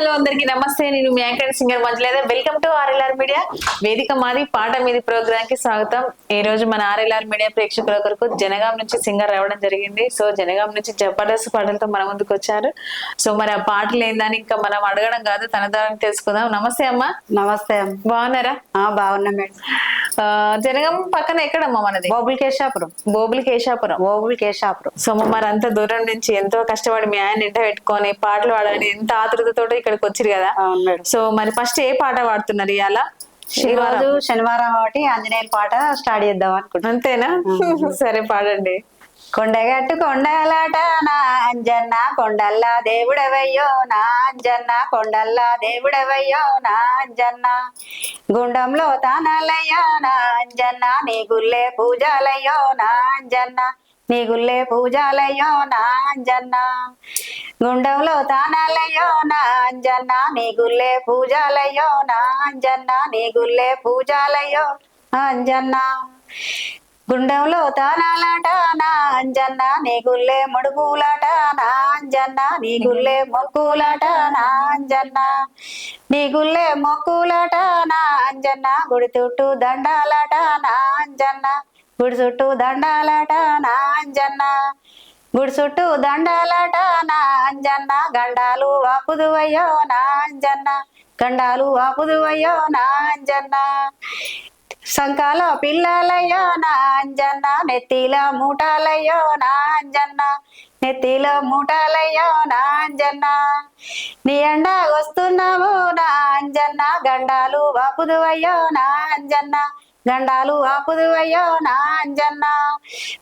Hello అందరికి నమస్తే. నేను మీ యాంకర్ సింగర్ మంజులేదా వెల్కమ్ టు ఆర్ఎల్ఆర్ మీడియా. వేదిక మాది పాట మీది ప్రోగ్రామ్కి స్వాగతం. ఈ రోజు మన ఆర్ఎల్ఆర్ మీడియా ప్రేక్షకుల కొరకు జనగాం నుంచి సింగర్ రావడం జరిగింది. సో జనగాం నుంచి జబర్దస్త్ పాటలతో మన ముందుకు వచ్చారు. సో మరి ఆ పాటలు ఏందని ఇంకా మనం అడగడం కాదు తన ద్వారా తెలుసుకుందాం. నమస్తే అమ్మా. నమస్తే అమ్మ. బాగున్నారా? ఆ బాగున్నా మేడం. జనగాం పక్కన ఎక్కడమ్మా మనది? బోబుల్ కేశాపురం. బోబులి కేశాపురం. బోబుల్ కేశాపురం. సో మరి అంత దూరం నుంచి ఎంతో కష్టపడి మీ ఆయన ఇంట పెట్టుకొని పాటలు పాడాలని ఎంత ఆతృతతో ఇక్కడికి వచ్చిరు కదా? సో మరి ఫస్ట్ ఏ పాట పాడుతున్నారు ఇవాళ రోజు శనివారం. కాబట్టి ఆంజనేయుల పాట స్టార్ట్ చేద్దాం అనుకుంటున్నాం. అంతేనా? సరే పాడండి. కొండగట్టు కొండలాట నా అంజన్న కొండల్లా దేవుడవయ్యో నా అంజన్న కొండల్లా దేవుడవయ్యో నా అంజన్న. గుండంలో తానాలయ్యో నా అంజన్న నీ గుల్లే పూజాలయ్యో నా అంజన్న. నీ గుల్లే పూజాలయ్యో నా అంజన్న. గుండంలో తానాలయ్యో నా అంజన్న. నీ గుల్లే పూజాలయ్యో నా అంజన్న. నీ గుల్లే పూజాలయ్యో అంజన్న. గుండంలో తానాలాట నా అంజన్న. నీ గుల్లే ముడుపులాట నా అంజన్న. నీ గుల్లే మొక్కులాట నా అంజన్న. నీ గుల్లే మొక్కులాట నా అంజన్న. గుడి చుట్టూ దండాలాట నా అంజన్న. గుడి చుట్టూ దండాలట నా అంజన్న. గుడి చుట్టూ దండాలట నా అంజన్న. గండాలు వాపుదువయ్యో నా అంజన్న. గండాలు వాపుదువయ్యో నా అంజన్న. సంకాల పిల్లలయ్యో నా అంజన్న. నెత్తిల మూటాలయ్యో నా అంజన్న. నెత్తిల మూటాలయ్యో నా అంజన్న. నీ ఎండ వస్తున్నావు నా అంజన్న. గండాలు వాపుదువయ్యో నా అంజన్న. గండాలు ఆపుదువయ్యో నా అంజన్న.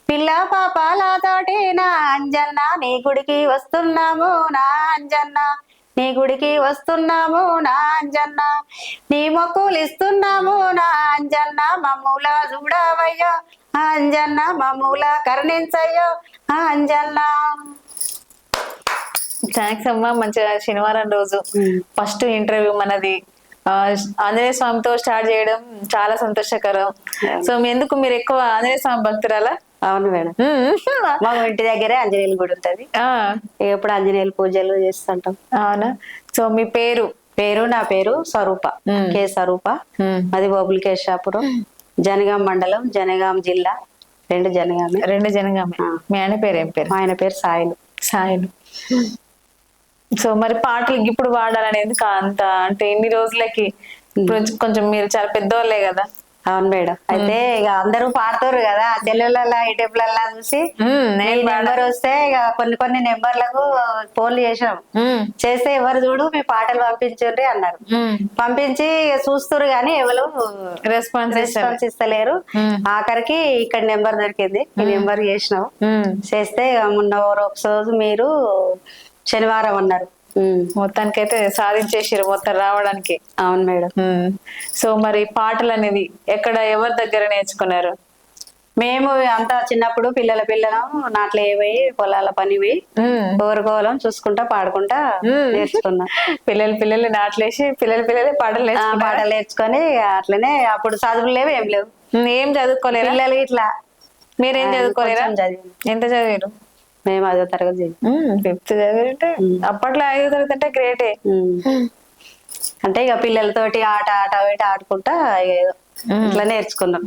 పిల్ల పాపాలతోటి నా అంజన్న. నీ గుడికి వస్తున్నాము నా అంజన్న. నీ గుడికి వస్తున్నాము నా అంజన్న. నీ మొక్కులు ఇస్తున్నాము నా అంజన్న. మమ్ముల చూడవయ్యో. అంజన్న మమ్ముల కరుణించయ్యో. అంజన్న. థ్యాంక్స్ అమ్మా మంచిగా శనివారం రోజు ఫస్ట్ ఇంటర్వ్యూ మనది. ఆంజనేయ స్వామితో స్టార్ట్ చేయడం చాలా సంతోషకరం. సో మీ ఎందుకు మీరు ఎక్కువ ఆంజనేయ స్వామి భక్తురాలా? అవును మేడం. మా ఇంటి దగ్గరే ఆంజనేయుల గుడి ఉంటది. ఆ, ఎప్పుడు ఆంజనేయుల పూజలు చేస్తుంటాం. అవునా? సో మీ పేరు? పేరు నా పేరు స్వరూప. కే స్వరూప. అది బొబుల్ కేశాపురం జనగాం మండలం జనగాం జిల్లా. రెండు జనగామే. రెండు జనగామే. మీ ఆయన పేరు ఏం పేరు? మా ఆయన పేరు సాయిలు. సాయిలు. సో మరి పాటలు ఇప్పుడు పాడాలని ఎందుకు అంత అంటే ఇన్ని రోజులకి కొంచెం మీరు చాలా పెద్దవాళ్ళే కదా. అవును మేడం. అయితే ఇక అందరూ పాడతారు కదా సెల్లులలో యూట్యూబ్లలో చూసి నెంబర్ వస్తే ఇక కొన్ని కొన్ని నెంబర్లకు ఫోన్లు చేసినాం. చేస్తే ఎవరు చూడు మీ పాటలు పంపించండి అన్నారు. పంపించి చూస్తురు కానీ ఎవరు రెస్పాన్స్ రెస్పాన్స్ ఇస్తలేరు. ఆఖరికి ఇక్కడ నెంబర్ దొరికింది. ఈ నెంబర్ చేసినాం. చేస్తే ఇక మొన్న ఒక రోజు మీరు శనివారం అన్నారు. మొత్తానికైతే సాధించేసారు మొత్తం రావడానికి అవును మేడం. సో మరి పాటలు అనేది ఎక్కడ ఎవరి దగ్గర నేర్చుకున్నారు మేము అంతా చిన్నప్పుడు పిల్లల పిల్లలు నాట్లు పోయి పొలాల పని పోయి మ్మ్. కోరుకోవాలం చూసుకుంటా పాడుకుంటా. నేర్చుకున్నాం పిల్లలు పిల్లలు నాట్లేసి పిల్లలు పిల్లలే పాటలు పాటలు నేర్చుకొని అట్లనే అప్పుడు చదువులు లేవు ఏం లేవు. ఏం చదువుకోలేరా పిల్లలు ఇట్లా మీరేం చదువుకోలేరా. ఎంత చదివారు మేము అదో తరగతి. ఫిఫ్త్ అప్పట్లో ఐదో తరగతి అంటే గ్రేటే. అంటే ఇక పిల్లలతోటి ఆట ఆట ఇట ఆడుకుంటా ఇట్లా నేర్చుకున్నాం.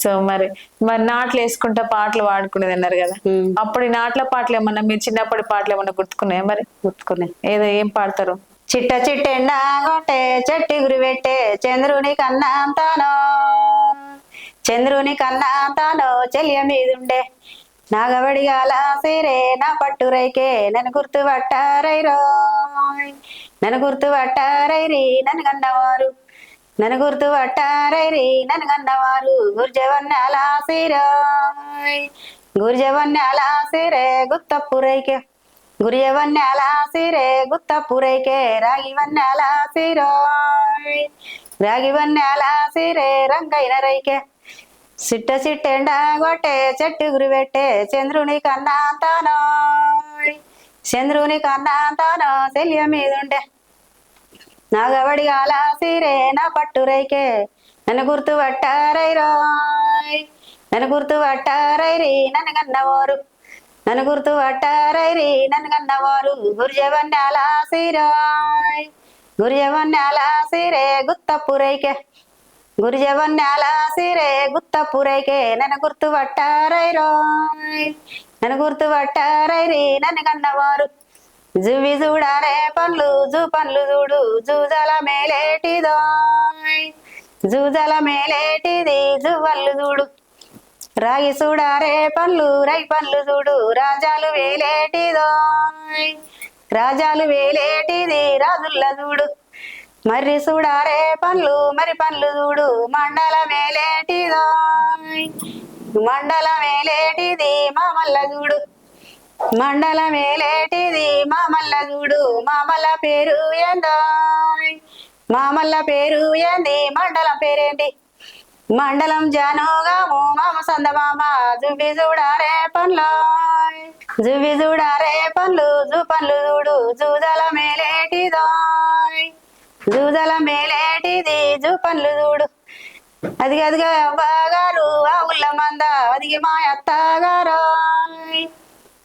సో మరి మరి నాట్లు వేసుకుంటా పాటలు పాడుకునేది అన్నారు కదా. అప్పుడు ఈ నాట్ల పాటలు ఏమన్నా మీరు చిన్నప్పటి పాటలు ఏమన్నా గుర్తుకున్నాయా మరి? గుర్తుకున్నాయి ఏదో ఏం పాడతారు? చిట్ట చిట్టెండా కొట్టే చెట్టి గురి పెట్టే చంద్రుని కన్నా తానో చంద్రుని కన్నా తానో చెలియ మీదుండే. నాగవడిగాల సేరే నా పట్టు రైకే నన్ను గుర్తు పట్టారైరో నన్ను గుర్తు పట్టారైరి నన్ను కన్నవారు. నన్ను గుర్తు పట్టారైరి నన్ను కన్నవారు. గుర్జవన్నాల సిరోయ్ గుర్జవన్నాల సిరే గుత్తప్పురైకే రైకే. గురియవన్నెల సిరే గుత్త పురైకే రాగివన్నెల సిరోయ్ రాగివన్నెల సిరే రంగైన రైకే. సిట్ట సిట్టెండ గొట్టే చెట్టు గురి పెట్టే చంద్రుని కన్నా తానోయ్ చంద్రుని కన్నా తానో శల్య మీదుండే. నాగవడి నాగబడిగాల సీరే నా పట్టు రైకే. నన్ను గుర్తు పట్టారైరోయ్ నన్ను గుర్తు పట్టారైరి నన్ను కన్నవారు. నన్ను గుర్తు పట్టారైరి నన్ను కన్నవారు. గురిజవన్యాల సిరాయ్. గురిజవన్యాల గుత్తప్పు గుత్తపురైకే గురిజవన్యాల సిరే గుత్తపురైకే నన్ను గుర్తు పట్టారైరో నన్ను గుర్తు పట్టారైరి నన్ను కన్నవారు. జువి చూడారే పండ్లు జూ పండ్లు చూడు జూజల మేలేటిదోయ్ జూజల మేలేటిది జువల్లు చూడు. రాగి చూడారే పండ్లు రై పండ్లు చూడు రాజాలు వేలేటిదోయ్ రాజాలు వేలేటిది రాజుల్ల చూడు. మర్రి చూడారే పండ్లు మరి పండ్లు చూడు. మండల మేలేటిదోయ్ మండల మేలేటిది? మామల్ల చూడు. మండల మేలేటిది? మామల్ల చూడు. మామల్ల పేరు ఏందోయ్ మామల్ల పేరు ఏంది? మండలం పేరేంటి? మండలం జానుగాము మామ సందమామ జుబి చూడారే పండ్లు జుబి చూడారే పండ్లు జూ పండ్లు చూడు. జూదల మేలేటిదో? దూదల మేలేటిది జూ పండ్లు చూడు అది అదిగా అవ్వగారు ఆ ఉల్ల మంద అదిగి మా అత్తగారు.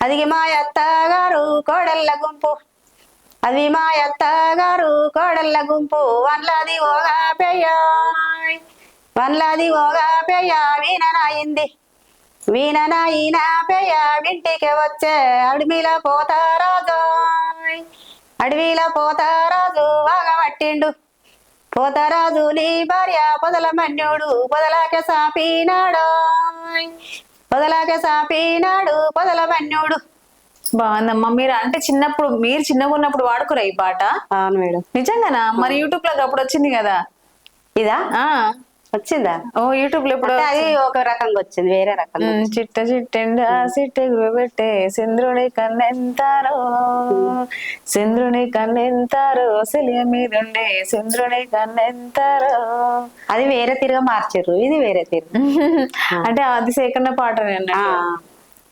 అదిగి మా అత్తగారు కోడళ్ళ గుంపు. అది మా అత్తగారు కోడళ్ళ గుంపు. వన్లాది ఓగా పెయ్యాయ్ వన్లాది ఓగా పెయ్య వీణనాయింది. వీణనాయిన పెయ్య ఇంటికి వచ్చే అడిమిలా పోతారాజు అడవిలో పోతారాజు వాగబట్టిండు పోతరాజు నీ భార్య పొదల మన్యుడు పొదలాకే సాపినాడు? పొదలాకే సాపినాడు పొదల మన్యుడు. బాగుందమ్మా. మీరు అంటే చిన్నప్పుడు మీరు చిన్నగా ఉన్నప్పుడు వాడుకురా ఈ పాట? అవును మేడం. నిజంగానా? మరి యూట్యూబ్లో అప్పుడు వచ్చింది కదా? ఇదా? ఆ. వచ్చిందా? ఓ యూట్యూబ్లో ఇప్పుడు అది ఒక రకంగా వచ్చింది వేరే ఉమ్, చిట్ట చిట్టెండా సిట్ట పెట్టే చంద్రుని కన్నెంతారో? చంద్రుని కన్నెంతారో? సిలియ మీదుండే చంద్రుని కన్నెంతారో? అది వేరే తిరుగా మార్చారు ఇది వేరే తిరుగు అంటే అది సేకరణ పాట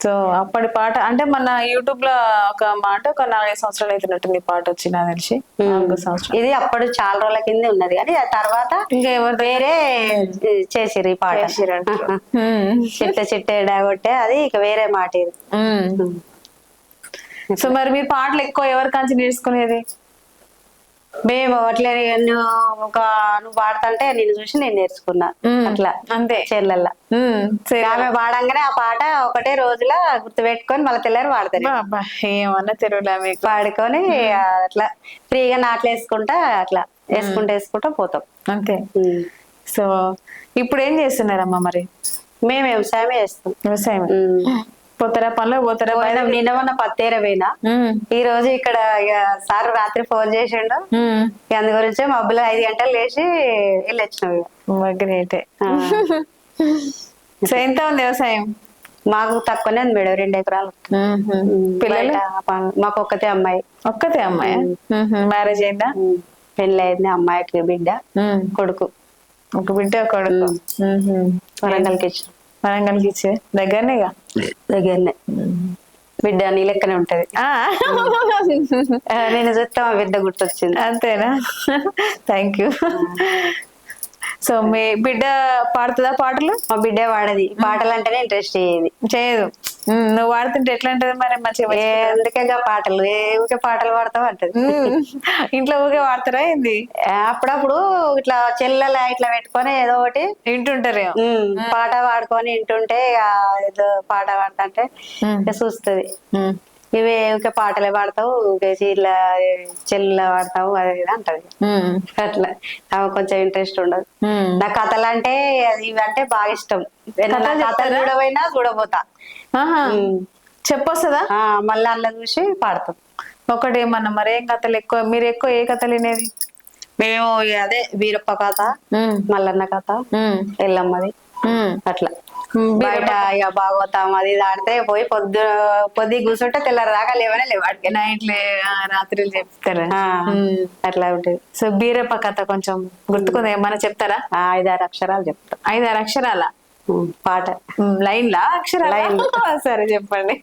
సో అప్పటి పాట అంటే మన యూట్యూబ్లో ఒక మాట ఒక నాలుగైదు సంవత్సరాలు అవుతున్నట్టుంది పాట వచ్చి నాకు తెలిసి నాలుగు సంవత్సరాలు. ఇది అప్పుడు చాలా రోజుల కింద ఉన్నది. కానీ ఆ తర్వాత ఇంకా ఎవరు వేరే చేసిర్రు ఈ పాట. చిట్ట చిట్ట ఎడాగొట్టే అది ఇక వేరే మాట ఇది. సో మరి మీరు పాటలు ఎక్కువ ఎవరి కాంచి నేర్చుకునేది? మేము అట్లా నువ్వు ఒక నువ్వు పాడుతుంటే నేను చూసి నేను నేర్చుకున్నా. అట్లా. అంతే. సరే. ఆమె పాడంగానే ఆ పాట ఒకటే రోజుల గుర్తు పెట్టుకొని మళ్ళీ తెల్లారి పాడతారు ఏమన్నా తెరువులా మీకు? పాడుకొని అట్లా. ఫ్రీగా నాట్లు వేసుకుంటా అట్లా. వేసుకుంటా వేసుకుంటా పోతాం. అంతే. సో ఇప్పుడు ఏం చేస్తున్నారమ్మా మరి? మేము వ్యవసాయమే చేస్తాం. వ్యవసాయం. పోతారా పనులు పోతారా? పోయినాం నిన్న మొన్న పత్తేర పోయినా. ఈ రోజు ఇక్కడ ఇక సార్ రాత్రి ఫోన్ చేసిండు. ఇక అందు గురించి మబ్బులో ఐదు గంటలు లేచి వెళ్ళి వచ్చినాం గ్రేటే. సో ఎంత ఉంది వ్యవసాయం? మాకు తక్కువనే ఉంది మేడం రెండు ఎకరాలు. పిల్లలు. మాకు ఒక్కతే అమ్మాయి. ఒక్కతే అమ్మాయి? మ్యారేజ్ అయిందా. పెళ్ళి అయింది అమ్మాయికి బిడ్డ. కొడుకు. ఒక బిడ్డ కొడుకు. వరంగల్కి ఇచ్చిన. వరంగల్కి ఇచ్చే దగ్గరనేగా దగ్గరనే. బిడ్డ నీ లెక్కనే ఉంటది. నేను చూస్తే మా బిడ్డ గుర్తొచ్చింది. అంతేనా? థ్యాంక్ యూ సో మీ బిడ్డ పాడుతుందా పాటలు? మా బిడ్డ వాడది పాటలు అంటేనే ఇంట్రెస్ట్ చేయదు. ఉమ్, నువ్వు పాడుతుంటే ఎట్లా ఉంటది మరి? మంచిగా ఏ అందుకే గా పాటలు ఏ ఊకే పాటలు పాడతావు అంటది. ఇంట్లో ఊగే వాడతారా ఏంది? అప్పుడప్పుడు ఇట్లా చెల్లెల ఇట్లా పెట్టుకొని ఏదో ఒకటి వింటుంటారేమో. ఉమ్, పాట పాడుకొని వింటుంటే ఇక ఏదో పాట పాడుతుంటే చూస్తుంది. ఇవి ఊకే పాటలే పాడతావు ఊకే చీరల చెల్లెల పాడతావు అది ఇది అంటది అట్లా. ఆమె కొంచెం ఇంట్రెస్ట్ ఉండదు. నా కథలు అంటే ఇవి అంటే బాగా ఇష్టం. కథలు చూడబోయినా చూడబోతా. చెప్పొస్తుందా? మళ్ళీ అందులో చూసి పాడతాం. ఒకటి ఏమన్నా మరి ఏం కథలు ఎక్కువ మీరు ఎక్కువ ఏ కథలు వినేది? మేము ఇక అదే వీరప్ప కథ మల్లన్న కథ ఎల్లమ్మది. అట్లా. బయట ఇక భాగవతం అది ఆడితే పోయి పొద్దు పొద్దు కూర్చుంటే తెల్లారి దాకా లేవనే లేవాడికి నైట్లే ఆ, రాత్రులు చెప్తారా. అట్లా ఉంటుంది. సో బీరప్ప కథ కొంచెం గుర్తుకుంది? ఏమన్నా చెప్తారా? ఐదారు అక్షరాలు చెప్తాం. ఐదు ఆరు అక్షరాల పాట. లైన్లా? అక్షరాల. సరే చెప్పండి.